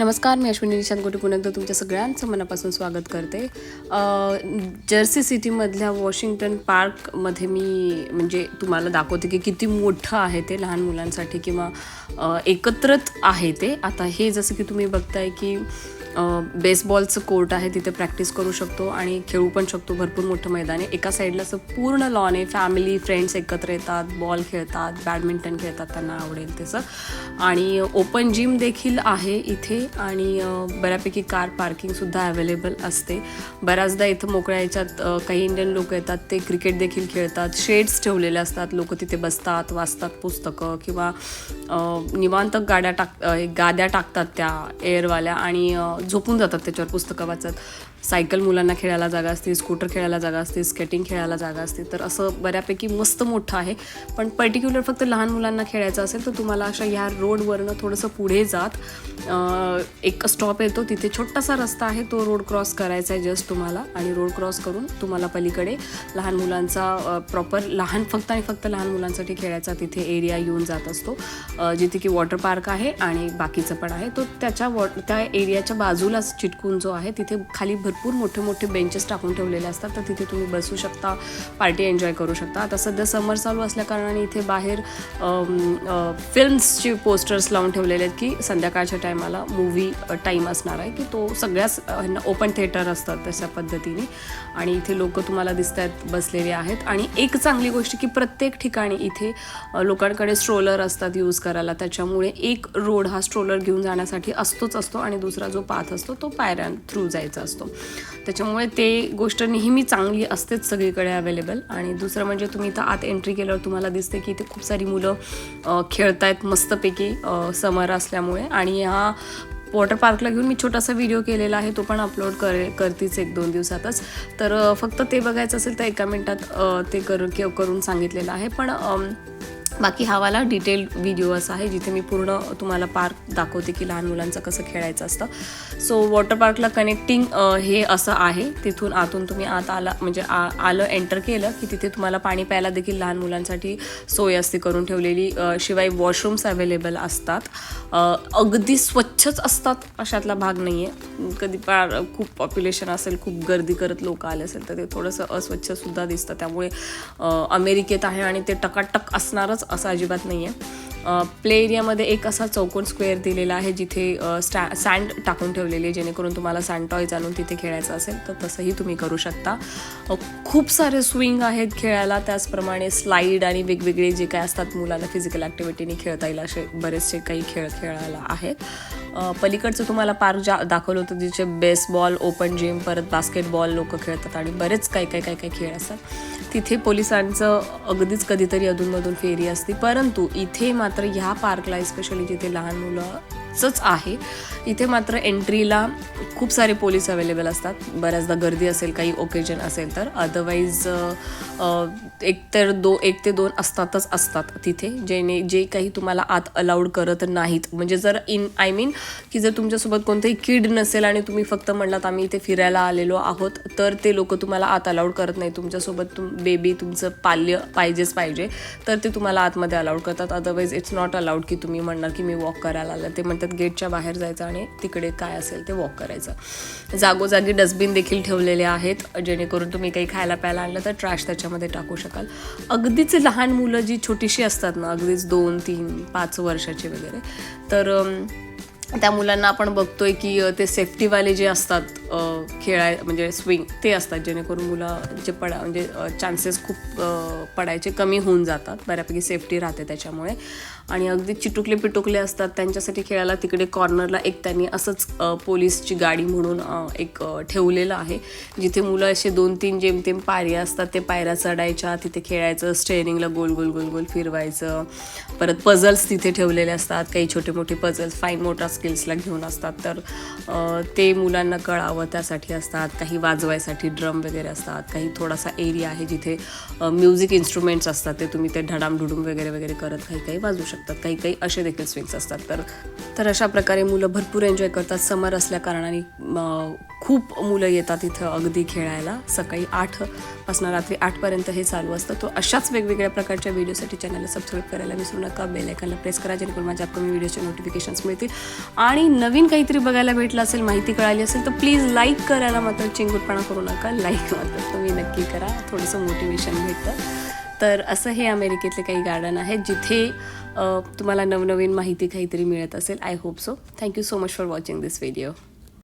नमस्कार मी अश्विनी निशांत गोटे पुन्हा एकदा तुमच्या सगळ्यांचं मनापासून स्वागत करते. जर्सी सिटीमधल्या वॉशिंग्टन पार्कमध्ये मी म्हणजे तुम्हाला दाखवते की किती मोठं आहे ते लहान मुलांसाठी किंवा अ, एकत्रच आहे ते. आता हे जसं की तुम्ही बघताय की बेसबॉलचं कोर्ट आहे तिथे प्रॅक्टिस करू शकतो आणि खेळू पण शकतो भरपूर मोठं मैदान आहे. एका साईडला असं पूर्ण लॉन आहे. फॅमिली फ्रेंड्स एकत्र येतात बॉल खेळतात बॅडमिंटन खेळतात त्यांना आवडेल तसं. आणि ओपन जिम देखील आहे इथे आणि बऱ्यापैकी कार पार्किंगसुद्धा अवेलेबल असते. बऱ्याचदा इथं मोकळ्या याच्यात काही इंडियन लोक येतात ते क्रिकेट देखील खेळतात. शेड्स ठेवलेले असतात लोक तिथे बसतात वाचतात पुस्तकं किंवा निवांत गाड्या टाक गाद्या टाकतात त्या एअरवाल्या आणि झोपून जातात त्याच्यावर पुस्तकं वाचत. सायकल मुलांना खेळायला जागा असते स्कूटर खेळायला जागा असते स्केटिंग खेळायला जागा असते तर असं बऱ्यापैकी मस्त मोठं आहे. पण पर्टिक्युलर फक्त लहान मुलांना खेळायचं असेल तर तुम्हाला अशा ह्या रोडवरनं थोडंसं पुढे जात एक स्टॉप येतो. तिथे छोटासा रस्ता आहे तो रोड क्रॉस करायचा आहे जस्ट तुम्हाला. आणि रोड क्रॉस करून तुम्हाला पलीकडे लहान मुलांचा प्रॉपर लहान फक्त आणि फक्त लहान मुलांसाठी खेळायचा तिथे एरिया येऊन जात असतो. जिथे की वॉटर पार्क आहे आणि बाकीचं पण आहे. तो त्याच्या वॉ त्या एरियाच्या बाजूलाच चिटकून जो आहे तिथे खाली भरपूर मोठे मोठे बेंचेस टाकून ठेवलेले असतात. तर तिथे तुम्ही बसू शकता पार्टी एन्जॉय करू शकता. आता सध्या समर चालू असल्याकारणाने इथे बाहेर फिल्म्सचे पोस्टर्स लावून ठेवलेले आहेत की संध्याकाळच्या टायमाला मूवी टाईम असणार आहे की तो सगळ्याच ओपन थिएटर असतात तशा पद्धतीने. आणि इथे लोक तुम्हाला दिसत आहेत बसलेले आहेत. आणि एक चांगली गोष्ट की प्रत्येक ठिकाणी इथे लोकांकडे स्ट्रोलर असतात यूज करायला. त्याच्यामुळे एक रोड हा स्ट्रोलर घेऊन जाण्यासाठी असतोच असतो आणि दुसरा जो पाथ असतो तो पायऱ्यां थ्रू जायचा असतो. त्याच्यामुळे ते गोष्ट नेहमी चांगली असतेच सगळीकडे अवेलेबल आणि दुसरं म्हणजे तुम्ही इथं आत एंट्री केल्यावर तुम्हाला दिसते की इथे खूप सारी मुलं खेळतायत मस्तपैकी समर असल्यामुळे. आणि ह्या वॉटर पार्कला घेऊन मी छोटासा व्हिडिओ केलेला आहे तो पण अपलोड करे करतीच एक दोन दिवसातच. तर फक्त ते बघायचं असेल तर एका मिनटात ते कर के- करून सांगितलेलं आहे. पण बाकी हा वाला डिटेल व्हिडिओ असा आहे जिथे मी पूर्ण तुम्हाला पार्क दाखवते की लहान मुलांचं कसं खेळायचं असतं. सो वॉटर पार्कला कनेक्टिंग हे असं आहे. तिथून आतून तुम्ही आत आला म्हणजे आ आलं एंटर केलं की तिथे तुम्हाला पाणी प्यायला देखील लहान मुलांसाठी सोय असते करून ठेवलेली. शिवाय वॉशरूम्स अवेलेबल असतात. अगदी स्वच्छच असतात अशातला भाग नाही आहे कधी पार खूप पॉप्युलेशन असेल खूप गर्दी करत लोक आले असेल तर ते थोडंसं अस्वच्छसुद्धा दिसतं. त्यामुळे अमेरिकेत आहे आणि ते टकाटक असणारच असं अजिबात नाही आहे प्ले एरियामध्ये एक असा चौकोन स्क्वेअर दिलेला आहे जिथे स्टॅ सँड टाकून ठेवलेली आहे जेणेकरून तुम्हाला सँड टॉयज आणून तिथे खेळायचं असेल तर तसंही तुम्ही करू शकता. खूप सारे स्विंग आहेत खेळायला त्याचप्रमाणे स्लाईड आणि वेगवेगळे जे काय असतात मुलांना फिजिकल ॲक्टिव्हिटीने खेळता येईल असे बरेचसे काही खेळ खेळायला आहेत. पलीकडचं तुम्हाला पार्क जा दाखवलं होतं जिथे बेसबॉल ओपन जिम परत बास्केटबॉल लोक खेळतात आणि बरेच काही काही काही काही खेळ असतात. तिथे पोलिसांचं अगदीच कधीतरी अधूनमधून फेरी असते परंतु इथे मात्र ह्या पार्कला स्पेशली जिथे लहान मुलंच आहे इथे मात्र एंट्रीला खूप सारे पोलीस अवेलेबल असतात. बऱ्याचदा गर्दी असेल काही ओकेजन असेल तर अदरवाईज एक तर दो एक ते दोन असतातच असतात तिथे जेणे जे काही तुम्हाला आत अलाउड करत नाहीत. म्हणजे जर इन आय मीन की जर तुमच्यासोबत कोणतंही किड नसेल आणि तुम्ही फक्त म्हणलात आम्ही इथे फिरायला आलेलो आहोत तर ते लोक तुम्हाला आत अलाउड करत नाही तुमच्यासोबत तुम बेबी तुमचं पाल्य पाहिजेच पाहिजे तर ते तुम्हाला आतमध्ये अलाउड करतात. अदरवाईज इट्स नॉट अलाउड की तुम्ही म्हणणार की मी वॉक करायला आलं ते म्हणतात गेटच्या बाहेर जायचं आणि तिकडे काय असेल ते वॉक करायचं. जागोजागी डस्टबिन देखील ठेवलेले आहेत. जेणेकरून तुम्ही काही खायला प्यायला आणलं तर ट्रॅश त्याच्यामध्ये टाकू शकाल. अगदीच लहान मुलं जी छोटीशी असतात ना अगदीच दोन तीन पाच वर्षाची वगैरे. तर त्या मुलांना आपण बघतोय की ते सेफ्टीवाले जे असतात खेळाय म्हणजे स्विंग ते असतात जेणेकरून मुलांचे पडा म्हणजे चान्सेस खूप पडायचे कमी होऊन जातात. बऱ्यापैकी सेफ्टी राहते त्याच्यामुळे. आणि अगदी चिटुकले पिटुकले असतात त्यांच्यासाठी खेळायला तिकडे कॉर्नरला एक त्यांनी असंच पोलीसची गाडी म्हणून एक ठेवलेलं आहे. जिथे मुलं असे दोन तीन जेमतेम पायऱ्या असतात ते पायऱ्या चढायच्या तिथे खेळायचं स्टेअरिंगला गोल गोल गोल गोल फिरवायचं. परत पझल्स तिथे ठेवलेले असतात काही छोटे मोठे पझल्स फाईन मोठा स्किल्सला घेऊन असतात. तर ते मुलांना कळावं हवं त्यासाठी असतात काही वाजवायसाठी ड्रम वगैरे असतात काही थोडासा एरिया आहे जिथे म्युझिक इन्स्ट्रुमेंट्स असतात ते तुम्ही ते ढडाम ढुडूम वगैरे वगैरे करत काही काही वाजवू शकतात काही काही असे देखील स्विंग्स असतात. तर तर अशा प्रकारे मुलं भरपूर एन्जॉय करतात. समर असल्या कारणाने खूप मुलं येतात इथं अगदी खेळायला. सकाळी आठ रात्री आठपर्यंत हे चालू असतं. तो अशाच वेगवेगळ्या प्रकारच्या व्हिडिओसाठी चॅनलला सबस्क्राईब करायला विसरू नका. बेलायकनला प्रेस करा जेणेकरून माझ्या अपकमिंग व्हिडिओचे नोटिफिकेशन्स मिळतील. आणि नवीन काहीतरी बघायला भेटलं असेल माहिती कळाली असेल तर प्लीज लाईक करायला मात्र चिंगूटपणा करू नका. लाईक मात्र तुम्ही नक्की करा. थोडंसं मोटिवेशन भेटतं. तर असं हे अमेरिकेतले काही गार्डन आहेत जिथे तुम्हाला नवनवीन माहिती काहीतरी मिळत असेल. I hope so thank you so much for watching this video